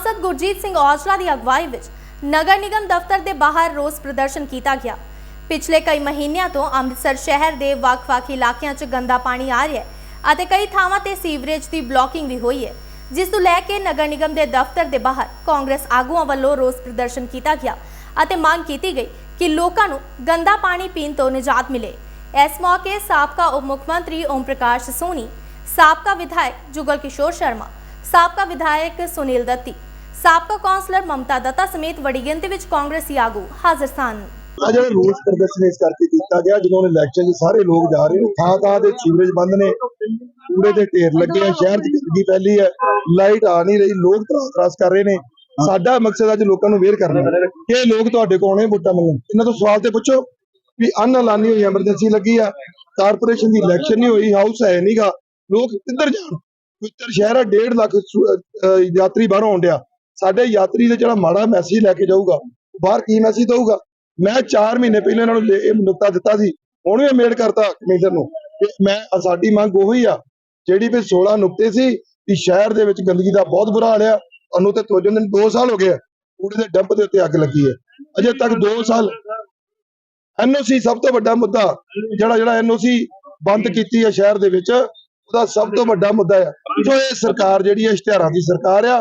ਸਾਂਸਦ ਗੁਰਜੀਤ ਸਿੰਘ ਔਜਲਾ ਦੀ ਅਗਵਾਈ ਵਿੱਚ ਨਗਰ ਨਿਗਮ ਦਫ਼ਤਰ ਦੇ ਬਾਹਰ ਰੋਸ ਪ੍ਰਦਰਸ਼ਨ ਕੀਤਾ ਗਿਆ। ਪਿਛਲੇ ਕਈ ਮਹੀਨਿਆਂ ਤੋਂ ਅੰਮ੍ਰਿਤਸਰ ਸ਼ਹਿਰ ਦੇ ਵੱਖ-ਵੱਖ ਇਲਾਕਿਆਂ 'ਚ ਗੰਦਾ ਪਾਣੀ ਆ ਰਿਹਾ ਹੈ ਅਤੇ ਕਈ ਥਾਵਾਂ ਤੇ ਸੀਵਰੇਜ ਦੀ ਬਲੌਕਿੰਗ ਵੀ ਹੋਈ ਹੈ, ਜਿਸ ਨੂੰ ਲੈ ਕੇ ਨਗਰ ਨਿਗਮ ਦੇ ਦਫ਼ਤਰ ਦੇ ਬਾਹਰ ਕਾਂਗਰਸ ਆਗੂਆਂ ਵੱਲੋਂ ਰੋਸ ਪ੍ਰਦਰਸ਼ਨ ਕੀਤਾ ਗਿਆ ਅਤੇ ਮੰਗ ਕੀਤੀ ਗਈ ਕਿ ਲੋਕਾਂ ਨੂੰ ਗੰਦਾ ਪਾਣੀ ਪੀਣ ਤੋਂ ਨਿਜਾਤ ਮਿਲੇ। ਇਸ ਮੌਕੇ ਸਾਬਕਾ ਉਪ ਮੁੱਖ ਮੰਤਰੀ ਓਮ ਪ੍ਰਕਾਸ਼ ਸੋਨੀ, ਸਾਬਕਾ ਵਿਧਾਇਕ ਜੁਗਲ ਕਿਸ਼ੋਰ ਸ਼ਰਮਾ, ਸਾਬਕਾ ਵਿਧਾਇਕ ਸੁਨੀਲ ਦੱਤੀ ਸਾਬਕਾ ਕੌਂਸਲਰ ਮਮਤਾ ਦੱਤਾ ਸਮੇਤ ਵੱਡੀ ਗਿਣਤੀ ਵਿੱਚ ਕਾਂਗਰਸੀ ਆਗੂ ਹਾਜ਼ਰ ਸਨ। ਆ ਜਿਹੜਾ ਰੋਸ ਪ੍ਰਦਰਸ਼ਨ ਇਸ ਕਰਕੇ ਕੀਤਾ ਗਿਆ, ਜਦੋਂ ਇਲੈਕਸ਼ਨ 'ਚ ਸਾਰੇ ਲੋਕ ਜਾ ਰਹੇ ਨੇ, ਥਾਂ ਥਾਂ ਤੇ ਸੀਵਰੇਜ ਬੰਦ ਨੇ ਕੂੜੇ ਦੇ ਢੇਰ ਲੱਗੇ ਆ, ਸ਼ਹਿਰ 'ਚ ਗੰਦਗੀ ਫੈਲੀ ਹੈ ਲਾਈਟ ਆ ਨਹੀਂ ਰਹੀ, ਲੋਕ ਤਰਾਸ ਕਰ ਰਹੇ ਨੇ। ਸਾਡਾ ਮਕਸਦ ਅੱਜ ਲੋਕਾਂ ਨੂੰ ਵੇਅਰ ਕਰਨਾ ਕਿ ਇਹ ਲੋਕ ਤੁਹਾਡੇ ਕੋਲ ਆਉਣੇ ਵੋਟਾਂ ਮੰਗਣ। ਇਹਨਾਂ ਤੋਂ ਸਵਾਲ ਤੇ ਪੁੱਛੋ ਵੀ ਅਨਲਾਨੀ ਹੋਈ ਐਮਰਜੈਂਸੀ ਲੱਗੀ ਆ ਕਾਰਪੋਰੇਸ਼ਨ ਦੀ ਇਲੈਕਸ਼ਨ ਨਹੀਂ ਹੋਈ ਹਾਊਸ ਹੈ ਨਹੀਂਗਾ ਲੋਕ ਕਿੱਧਰ ਜਾਣ? ਪਵਿੱਤਰ ਸ਼ਹਿਰ ਆ 1.5 ਲੱਖ ਯਾਤਰੀ ਬਾਹਰੋਂ ਆਉਂਦਿਆ ਸਾਡੇ ਯਾਤਰੀ ਦੇ ਜਿਹੜਾ ਮਾੜਾ ਮੈਸੇਜ ਲੈ ਕੇ ਜਾਊਗਾ ਬਾਹਰ ਕੀ ਮੈਸੇਜ ਦਊਗਾ? ਮੈਂ 4 ਮਹੀਨੇ ਪਹਿਲਾਂ ਇਹਨਾਂ ਨੂੰ ਇਹ ਨੁਕਤਾ ਦਿੱਤਾ ਸੀ ਹੁਣ ਵੀ ਮੇਡ ਕਰਤਾ ਕਮਿਸ਼ਨਰ ਨੂੰ ਕਿ ਮੈਂ ਸਾਡੀ ਮੰਗ ਉਹੀ ਆ, ਜਿਹੜੀ ਵੀ 16 ਨੁਕਤੇ ਸੀ ਕਿ ਸ਼ਹਿਰ ਦੇ ਵਿੱਚ ਗੰਦਗੀ ਦਾ ਬਹੁਤ ਬੁਰਾ ਹਾਲ ਆ, ਉਹਨੂੰ ਤੇ ਤੋਜਨ ਦੇ 2 ਸਾਲ ਹੋ ਗਏ ਕੂੜੇ ਦੇ ਡੰਪ ਦੇ ਉੱਤੇ ਅੱਗ ਲੱਗੀ ਹੈ ਅਜੇ ਤੱਕ 2 ਸਾਲ ਐਨਓਸੀ ਸਭ ਤੋਂ ਵੱਡਾ ਮੁੱਦਾ, ਜਿਹੜਾ ਜਿਹੜਾ ਐਨਓਸੀ ਬੰਦ ਕੀਤੀ ਹੈ ਸ਼ਹਿਰ ਦੇ ਵਿੱਚ, ਉਹਦਾ ਸਭ ਤੋਂ ਵੱਡਾ ਮੁੱਦਾ ਆ। ਜੋ ਇਹ ਸਰਕਾਰ ਜਿਹੜੀ ਹੈ ਇਸ਼ਤਿਹਾਰਾਂ ਦੀ ਸਰਕਾਰ ਆ